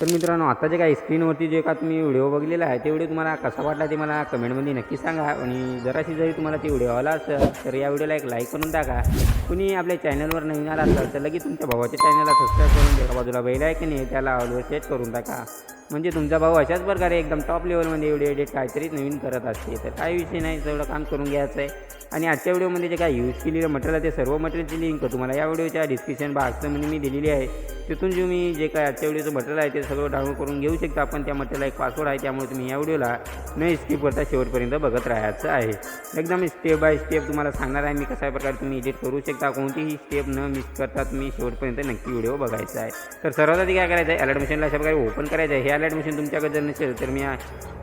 तर मित्रांनो आता जे काही स्क्रीनवरती जे का तुम्ही व्हिडिओ बघलेला आहे ते व्हिडिओ तुम्हाला कसा वाटला ते मला कमेंटमध्ये नक्की सांगा. आणि जराशी जरी तुम्हाला ते व्हिडिओ आला असेल तर या व्हिडिओला एक लाईक करून टाका. कुणी आपल्या चॅनलवर नवीन आला असेल तर लगेच तुमच्या भावाच्या चॅनलला सबस्क्राईब करून एका बाजूला बैल आहे की नाही त्याला ऑलवर सेट करून टाका. म्हणजे तुमचा भाऊ अशाच प्रकारे एकदम टॉप लेवलमध्ये व्हिडिओ एडिट काहीतरी नवीन करत असते. तर काही विषय नाही तेवढं काम करून घ्यायचं आहे आणि आजच्या व्हिडिओमध्ये जे काय यूज केलेलं मटेरियल आहे ते सर्व मटेरियलची लिंक तुम्हाला या व्हिडिओच्या डिस्क्रिप्शन बॉक्समध्ये मी दिलेली आहे. तिथून जे मी जे काय आजच्या व्हिडिओचं मटेरियल आहे ते सगळं डाउनलोड करून घेऊ शकता. आपण त्या मटेरियलला एक पासवर्ड आहे त्यामुळे तुम्ही या व्हिडिओला न स्किप करता शेवटपर्यंत बघत राहायचं आहे. एकदम स्टेप बाय स्टेप तुम्हाला सांगणार आहे मी कशा प्रकारे तुम्ही एडिट करू शकता. कोणतीही स्टेप न मिस करता तुम्ही शेवटपर्यंत नक्की व्हिडिओ बघायचा आहे. तर सर्वात आधी काय करायचं आहे? अलर्ट मशीनला अशा प्रकारे ओपन करायचं आहे. हे ॲडमिशन तुमच्याकडे जर नसेल तर मी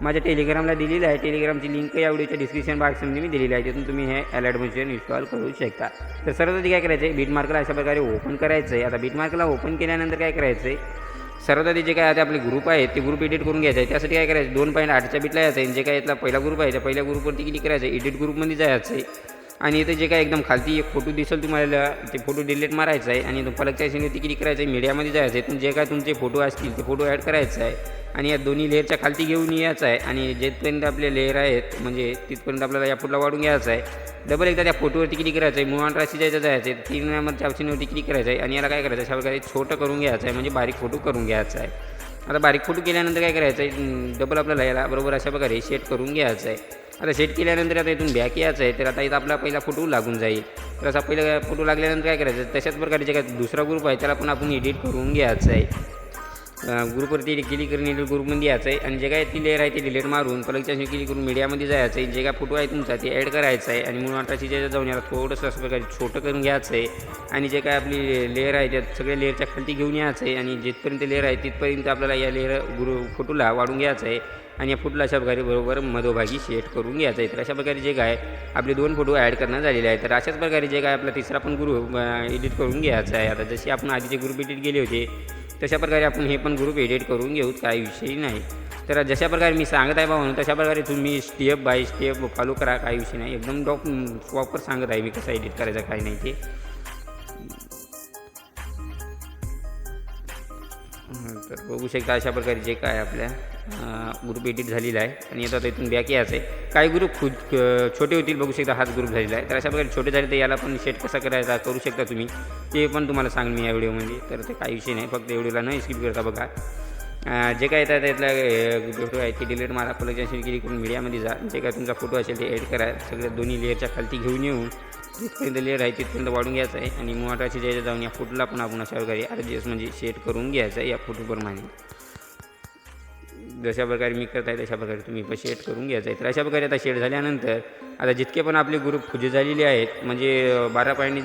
माझ्या टेलिग्रामला दिलेलं आहे. टेलिग्रामची लिंक या व्हिडिओच्या डिस्क्रिप्शन बॉक्समध्ये मी दिलेली आहे. तिथून तुम्ही हे ॲल ॲडमिशन इन्स्टॉल करू शकता. तर सर्वात आधी काय करायचं आहे बीट मार्कला अशा प्रकारे ओपन करायचं आहे आता बीट मार्कला ओपन केल्यानंतर काय करायचं आहे सर्वात आधी जे काय आता आपले ग्रुप आहे ते ग्रुप एडिट करून घ्यायचं आहे त्यासाठी काय करायचं? दोन पॉईंट आठच्या बीटला यायचं आहे जे काय यातला पहिला ग्रुप आहे त्या पहिल्या ग्रुपवरती क्लिक करायचं आहे एडिट ग्रुपमध्ये जायचं आहे आणि इथे जे काय एकदम खालती एक फोटो दिसेल तुम्हाला ते फोटो डिलीट मारायचा आहे आणि पलकच्या सिनवरती क्लिक करायचं आहे मीडियामध्ये जायचं आहे. जे काय तुमचे फोटो असतील ते फोटो ॲड करायचं आहे. आणि या दोन्ही लेअरच्या खालती घेऊन यायचं आहे. आणि जेथपर्यंत आपले लेअर आहेत म्हणजे तिथपर्यंत आपल्याला या फोटोला वाढून घ्यायचं आहे. डबल एकदा त्या फोटोवरती क्लिक करायचं आहे. मूळ राशी जायचं जायचं आहे. तीन नंबरच्या ऑप्शनवरती क्लिक करायचं आहे. आणि याला काय करायचं आहे? अशा प्रकारे छोटं करून घ्यायचं आहे. म्हणजे बारीक फोटो करून घ्यायचा आहे. आता बारीक फोटो केल्यानंतर काय करायचं आहे? डबल आपल्याला याला बरोबर अशा प्रकारे सेट करून घ्यायचं आहे. आता सेट केल्यानंतर आता इथून बॅक यायचं आहे तर आता इथं आपला पहिला फोटो लागून जाईल. तर असा पहिला फोटो लागल्यानंतर काय करायचं? तशाच प्रकारे जे काय दुसरा ग्रुप आहे त्याला पण आपण एडिट करून घ्यायचं आहे. ग्रुपवरती क्लिक करून एडिट ग्रुपमध्ये यायचं आहे. आणि जे काय ती लेअर आहे ते डिलीट मारून पलकच्या क्लिक करून मीडियामध्ये जायचं आहे. जे काय फोटो आहे तुमचा ते ॲड करायचं आहे. आणि मूळ आता ज्याच्या जाऊन याला थोडंसं असं प्रकारे छोटं करून घ्यायचं आहे. आणि जे काय आपली लेअर आहे त्यात सगळ्या लेअरच्या खालती घेऊन यायचं आहे. आणि जिथपर्यंत लेअर आहे तिथपर्यंत आपल्याला या लेअर ग्रु फोटोला वाढून घ्यायचं आहे. आणि या फुटला अशा प्रकारे बरोबर मधोभागी सेट करून घ्यायचं आहे. तर अशा प्रकारे जे काय आपले दोन फोटो ॲड करणं झालेले आहे तर अशाच प्रकारे जे काय आपला तिसरा पण ग्रुप एडिट करून घ्यायचा आहे. आता जसे आपण आधीचे ग्रुप एडिट गेले होते तशा प्रकारे आपण हे पण ग्रुप एडिट करून घेऊ काही विषय नाही. तर जशा प्रकारे मी सांगत आहे भाऊ तशा प्रकारे तुम्ही स्टेप बाय स्टेप फॉलो करा काही विषय नाही. एकदम डॉक प्रॉपर सांगत आहे मी कसं एडिट करायचं काय नाही ते. तर बघू शकता अशा प्रकारे जे काय आपल्या ग्रुप एडिट झालेला आहे. आणि आता इथून बॅक यायचं आहे काही ग्रुप खुद छोटे होतील बघू शकता हाच ग्रुप झालेला आहे. तर अशा प्रकारे छोटे झाले तर याला पण सेट कसा करायचा करू शकता तुम्ही. ते पण तुम्हाला सांग मी या व्हिडिओमध्ये. तर ते काही विषय नाही फक्त व्हिडिओला न स्किप करता बघा. जे काय येतात त्यातला फोटो आहे ते डिलीट मारा पलकच्या क्लिक करून मीडियामध्ये जा. जे काय तुमचा फोटो असेल ते एड करा. सगळ्या दोन्ही लेअरच्या खालती घेऊन येऊन जिथपर्यंत लेअर आहे तिथपर्यंत वाढून घ्यायचं आहे आणि मोठाची ज्याच्या जाऊन या फोटोला पण आपण अशा प्रकारे ॲडजस्ट म्हणजे सेट करून घ्यायचं आहे या फोटोप्रमाणे. जशा प्रकारे मी करत आहे तशा प्रकारे तुम्ही पण शेड करून घ्यायचं आहे. तर अशा प्रकारे आता शेड झाल्यानंतर आता जितके पण आपले ग्रुप खुजे झालेले आहेत म्हणजे बारा पॉईंट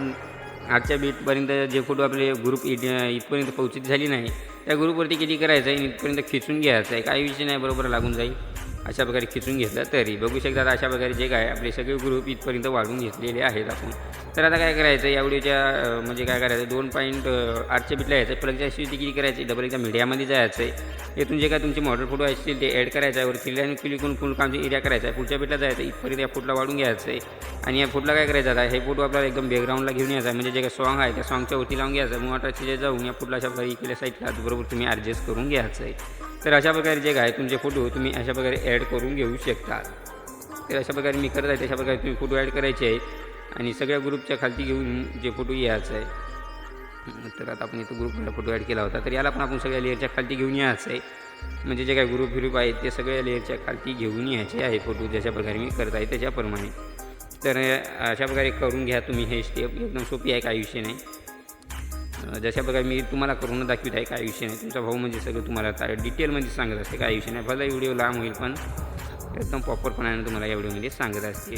आजच्या बीटपर्यंत जे फोटो आपले ग्रुप इट इथपर्यंत पोहोचित झाली नाही त्या ग्रुपवरती किती करायचं आहे इथपर्यंत खिचून घ्यायचं आहे काही विषय नाही बरोबर लागून जाईल. अशा प्रकारे खिचून घेतलं तरी. बघू शकतात आता अशा प्रकारे जे काय आपले सगळे ग्रुप इथपर्यंत वाढून घेतलेले आहेत आपण तर आता काय करायचं? या व्हिडिओच्या म्हणजे काय करायचं? दोन पॉईंट आठच्या बिटला यायचं. प्लगच्या अशी किती करायची. डबल एकदा मीडियामध्ये जायचं आहे. इथून जे काय तुमचे मॉडेल फोटो असतील ते ॲड करायचं आहे. वर किल्ल्याने क्लिक करून फुल कामची एरिया करायचा आहे. पुढच्या बिटला जायचं इथपर्यंत या फुटला वाढून घ्यायचं आहे. आणि या फुटला काय करायचं आता? हे फोटो आपल्याला एकदम बॅकग्राऊंडला घेऊन यायचा आहे. म्हणजे जे काय सॉंग आहे त्या सॉंगच्या वरती लावून घ्यायचं आहे. जे जाऊन या फोटोला अशा प्रकारे इकडल्या साईडला बरोबर तुम्ही ॲडजस्ट करून घ्यायचं आहे. तर अशा प्रकारे जे काय तुमचे फोटो तुम्ही अशा प्रकारे ॲड करून घेऊ शकता. तर अशा प्रकारे मी करत आहे तशा प्रकारे तुम्ही फोटो ॲड करायचे आहेत. आणि सगळ्या ग्रुपच्या खालती घेऊन जे फोटो यायचं आहे. तर आता आपण इथं ग्रुपला फोटो ॲड केला होता. तर याला पण आपण सगळ्या लेअरच्या खालती घेऊन यायचं आहे. म्हणजे जे काही ग्रुप ग्रुप आहेत ते सगळ्या लेअरच्या खालती घेऊन यायचे आहे फोटो जशा प्रकारे मी करत आहे त्याच्याप्रमाणे. तर अशा प्रकारे करून घ्या तुम्ही हे स्टेप एकदम सोपी आहे काही विषय नाही. जशा प्रकारे मी तुम्हाला करून दाखवित आहे काय विषय नाही. तुमचा भाऊ म्हणजे सगळं तुम्हाला ता- डिटेलमध्ये सांगत असते काय विषय नाही. भला व्हिडिओ लांब होईल पण एकदम प्रॉपरपणाने तुम्हाला या व्हिडिओमध्ये सांगत असते.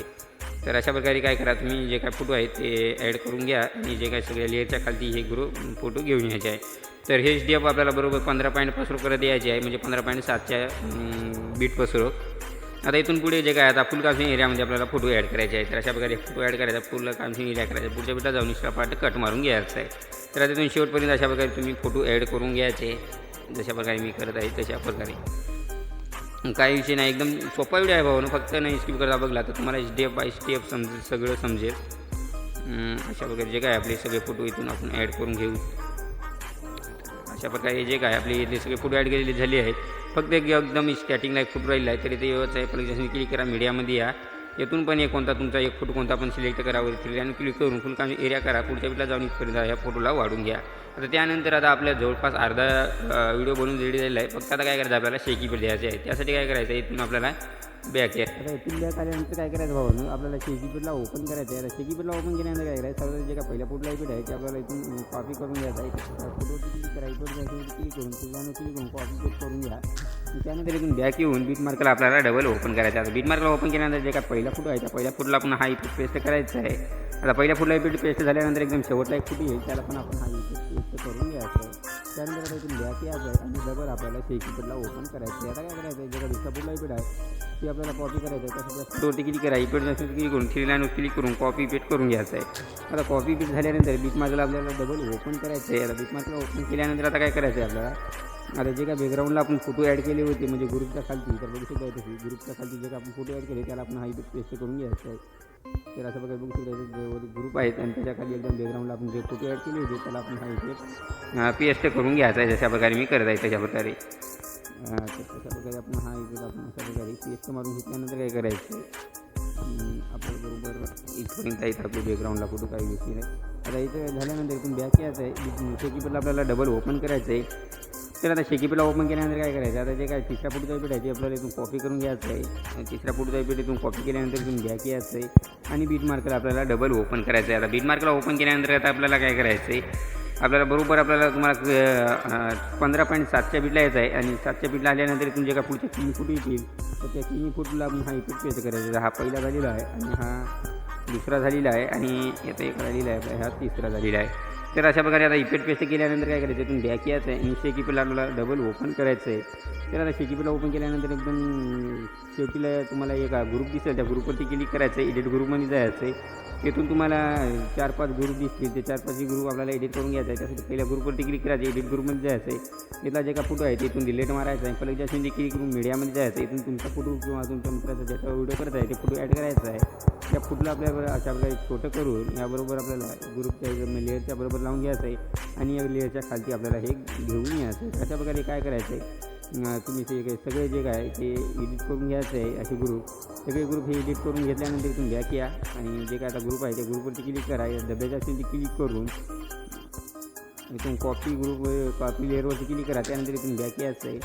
तर अशा प्रकारे काय करा तुम्ही जे काय फोटो आहेत ते ॲड करून घ्या आणि जे काय सगळ्या लेअरच्या खालती हे ग्रुप फोटो घेऊन यायचे आहे. तर हे एच डी एफ आपल्याला बरोबर पंधरा पॉईंट पसरो करत यायचे आहे म्हणजे पंधरा पॉईंट सातच्या बीट पसरो आता इथून पुढे जे काय आता फुल काउन्सिलिंग एरियामध्ये आपल्याला फोटो ॲड करायचे आहे. तर अशा प्रकारे फोटो ॲड करायचा फुल काउन्सिलिंग एरिया करायचा पुढच्या बिटा जाऊन एक्स्ट्रा पार्ट कट मारून घ्यायचा आहे. तर आता तुम्ही शेवटपर्यंत अशा प्रकारे तुम्ही फोटो ॲड करून घ्यायचे. जशा प्रकारे मी करत आहे तशा प्रकारे. काही विषय नाही एकदम सोपा व्हिडिओ आहे भाऊ. फक्त नाही स्किप करता बघला तर तुम्हाला स्टेप बाय स्टेप समजेल सगळं समजेल. अशा प्रकारे जे काय आपले सगळे फोटो इथून आपण ॲड करून घेऊ. अशा प्रकारे जे काय आपले इथले सगळे फोटो ॲड केलेले झाले आहेत. फक्त एकदम स्टॅटिंगला एक फोटो राहिला आहे तरी ते व्यवस्था आहे. पण जसं क्लिक करा मीडियामध्ये या. येथून पण एक कोणता तुमचा एक फोटो कोणता पण सिलेक्ट करा वरती आणि क्लिक करून फुल काम एरिया करा पुढच्या बिटला जाऊन इथपर्यंत या फोटोला वाढून घ्या आता त्यानंतर आता आपल्या जवळपास अर्धा व्हिडिओ बनवून रेडी झालेला आहे फक्त आता काय करायचं आपल्याला शेकी पेट द्यायचे आहे त्यासाठी काय करायचं आहे इथून आपल्याला बॅक आहे आता इथून बॅक आल्यानंतर काय करायचं भाऊ आपल्याला शेकी पेटला ओपन करायचं आहे आता शेकी पेटला ओपन केल्यानंतर काय करायचं सगळं जे काय पहिल्या फोटोला पीठ आहे ते आपल्याला इथून कॉपी करून घ्यायचं आहे फोटो क्लिक करायचं क्लिक करून क्लिक करून कॉपी करून घ्या त्यानंतर इथून बॅक येऊन बीट मार्कला आपल्याला डबल ओपन करायचं आता बीट मार्कला ओपन केल्यानंतर जे काय पहिला फुट आहे त्या पहिल्या फुटला आपण हा इफेक्ट पेस्ट करायचा आहे. आता पहिल्या फुटला इफेक्ट पेस्ट झाल्यानंतर एकदम शेवटला एक फुट येईल त्याला पण आपण हा इफेक्ट पेस्ट करून घ्यायचा त्यानंतर आता इथून बॅक यायचं आहे आणि डबल आपल्याला शेकी फुटला ओपन करायचं आहे. आता काय करायचं आहे? जे काय दुसरा फुटला इफेक्ट आहे ती आपल्याला कॉपी करायचं आहे तसं फोटोवरती क्लिक करा. इफेक्ट नसेल क्लिक करून थ्री लाईनवर क्लिक करून कॉपी पेट करून घ्यायचं आहे. आता कॉपी पेट झाल्यानंतर बीट मार्कला आपल्याला डबल ओपन करायचं आहे. आता बीट मार्कला ओपन केल्यानंतर आता काय करायचं आहे आपल्याला? आता जे काय बॅकग्राऊंडला आपण फोटो ॲड केले होते म्हणजे ग्रुपच्या खालती तर बघू शकता तशी ग्रुपच्या खालती जे काय आपण फोटो ॲड केले त्याला आपण हा इफेक्ट पेस्ट करून घ्यायचं आहे. तर असं बघा बघू शकता जे ग्रुप आहेत आणि त्याच्याखाली एकदम बॅकग्राऊंडला आपण जे फोटो ॲड केले होते त्याला आपण हा इफेक्ट पेस्ट करून घ्यायचा आहे. जशा प्रकारे मी करत आहे तशा प्रकारे. अं, प्रकारे आपण हा इफेक्ट आपण अशा प्रकारे पेस्ट मारून घेतल्यानंतर काय करायचं? अं, बरोबर इथपर्यंत येतं आपल्या बॅकग्राऊंडला कुठं काही गोष्टी नाही. आता इथं झाल्यानंतर इथून बॅक यायचं आहे. शेकीपेला आपल्याला डबल ओपन करायचं आहे. तर आता शेकीपेला ओपन केल्यानंतर काय करायचं? आता जे काय तिसऱ्या फोटोचा इफेक्ट आहे ते आपल्याला इथून कॉपी करून घ्यायचं आहे. तिसऱ्या फोटोचा इफेक्ट इथून कॉपी केल्यानंतर इथून बॅक यायचं आहे. आणि बीट मार्कला आपल्याला डबल ओपन करायचं आहे. आता बीट मार्कला ओपन केल्यानंतर आता आपल्याला काय करायचं आहे? आपल्याला बरोबर आपल्याला तुम्हाला पंधरा पॉईंट सातच्या बीटला यायचं आहे. आणि सातच्या बीटला आल्यानंतर तुमच्या का पुढच्या पुढचे तीन फूट येतील? तर त्या तिन्ही फूटला आपण हा इफेक्ट पेस्ट करायचा हा पहिला झालेला आहे आणि हा दुसरा झालेला आहे. आणि याचा एक झालेला आहे हा तिसरा झालेला आहे. तर अशा प्रकारे आता इफेक्ट पेस्ट केल्यानंतर काय करायचं? इथून बॅक यायचं आहे. आणि शेकीपीला आपल्याला डबल ओपन करायचं आहे. तर आता शेकीपीला ओपन केल्यानंतर एकदम शेवटीला तुम्हाला एक ग्रुप दिसेल. त्या ग्रुपवरती क्लिक करायचं आहे. एडिट ग्रुपमध्ये जायचं आहे. तिथून तुम्हाला चार पाच ग्रुप दिसतील. ते चार पाच ग्रुप आपल्याला एडिट करून घ्यायचा आहे. त्यासाठी पहिल्या ग्रुपवरती क्लिक करायचं एडिट ग्रुपमध्ये जायचं आहे. तिथला जे का फोटो आहे तिथून डिलीट मारायचा आहे. पहिले ज्याशी क्लिक करून मीडियामध्ये जायचं आहे इथून तुमचा फोटो किंवा तुमच्या मित्राचा ज्याचा व्हिडिओ करत आहे ते फोटो ॲड करायचा आहे. त्या फोटोला आपल्याला अशा प्रकारे छोटं करून याबरोबर आपल्याला ग्रुपच्या लेअरच्या बरोबर लावून घ्यायचं आहे. आणि या लेअरच्या खालती आपल्याला हे घेऊन यायचं आहे. अशा प्रकारे काय करायचं आहे? तुम्ही ते काही सगळे जे काय ते एडिट करून घ्यायचं आहे असे ग्रुप सगळे ग्रुप हे एडिट करून घेतल्यानंतर इथून बॅक या आणि जे काय आता ग्रुप आहे त्या ग्रुपवरती क्लिक करा. या डब्याच्या असेल ते क्लिक करून इथून कॉपी ग्रुप कॉपी लेअरवरती क्लिक करा. त्यानंतर इथून बॅक यायचं आहे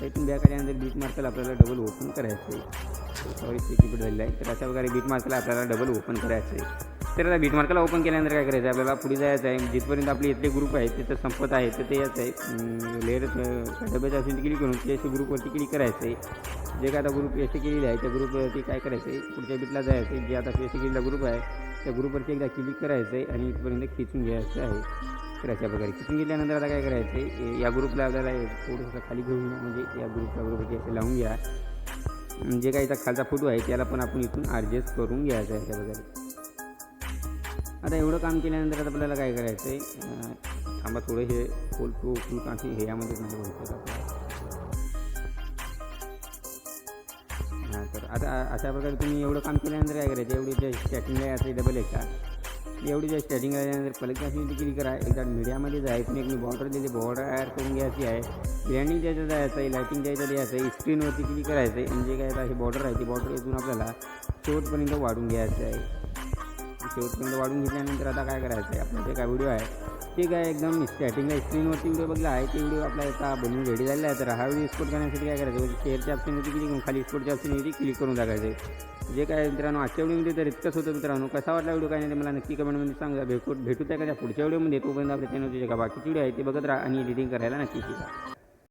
तर इथून बॅक आल्यानंतर बीट मार्कला आपल्याला डबल ओपन करायचं आहे सॉरी सेक्युरिट झालेलं आहे तर अशा प्रकारे बीट मार्कला आपल्याला डबल ओपन करायचं आहे तर आता बीटमार्कला ओपन केल्यानंतर काय करायचं? आहे आपल्याला पुढे जायचं आहे. जिथपर्यंत आपले इथले ग्रुप आहेत तिथं संपत आहे तर ते याचं आहे लेअर डब्याच्या असेल क्लिक करून ते ग्रुपवरती क्लिक करायचं आहे जे काय आता ग्रुप एस केलेले आहे त्या ग्रुपवरती काय करायचं आहे पुढच्या बीटला जायचं आहे जे आता एस केलेला ग्रुप आहे त्या ग्रुपवरती एकदा क्लिक करायचं आहे आणि इथपर्यंत खिचून घ्यायचं आहे. तर अशा प्रकारे खिचून घेतल्यानंतर आता काय करायचं आहे या ग्रुपला आपल्याला थोडंसं खाली घेऊन या, म्हणजे या ग्रुपला ग्रुपवरती असं लावून घ्या. आणि जे काही खालचा फोटो आहे त्याला पण आपण इथून ॲडजस्ट करून घ्यायचं आहे अशा प्रकारे. आता एवढं काम केल्यानंतर आता आपल्याला काय करायचं आहे थांबा थोडं हे फुल टू फुल काशी हे यामध्ये म्हणजे होतं आपल्याला. हां तर आता अशा प्रकारे तुम्ही एवढं काम केल्यानंतर काय करायचं? एवढी जे स्टॅटिंगला याचं डबल आहे का एवढी जे स्टार्टिंग आल्यानंतर पलकाशी अशी करा. एकदा मीडियामध्ये जायचं एक मी बॉर्डर दिली बॉर्डर ॲड करून घ्यायची आहे. ब्रँडिंग द्यायचं जायचं आहे लायटिंग द्यायचं द्यायचं आहे स्क्रीनवरती क्लिक करायचं आहे म्हणजे काय आता हे बॉर्डर आहे ती बॉर्डर इथून आपल्याला शेवटपर्यंत वाढून घ्यायचं आहे. शेवटपर्यंत वाढून घेतल्यानंतर आता काय करायचं आहे? आपलं जे काय व्हिडिओ आहे ते काय एकदम स्टार्टिंगला स्क्रीनवरती व्हिडिओ बघला आहे ते व्हिडिओ आपला एका बनवून रेडी झालेला आहे. तर हा व्हिडिओ एक्सपोर्ट करण्यासाठी काय करायचं? म्हणजे शेअरच्या ऑप्शन होती करून खाली एक्सपोर्टच्या ऑप्शनवरती क्लिक करून टाकायचं. जे काय मित्रांनो आजच्या व्हिडिओमध्ये तर इतकंच होतं मित्रांनो. कसा वाटला व्हिडिओ काय नाही ते मला नक्की कमेंटमध्ये सांगा. भेटू भेटू त्या का त्या पुढच्या व्हिडिओमध्ये तोपर्यंत आपल्या चॅनलचे जे का बाकीचे व्हिडिओ आहे ते बघत राहा आणि एडिटिंग करायला नक्की शिका.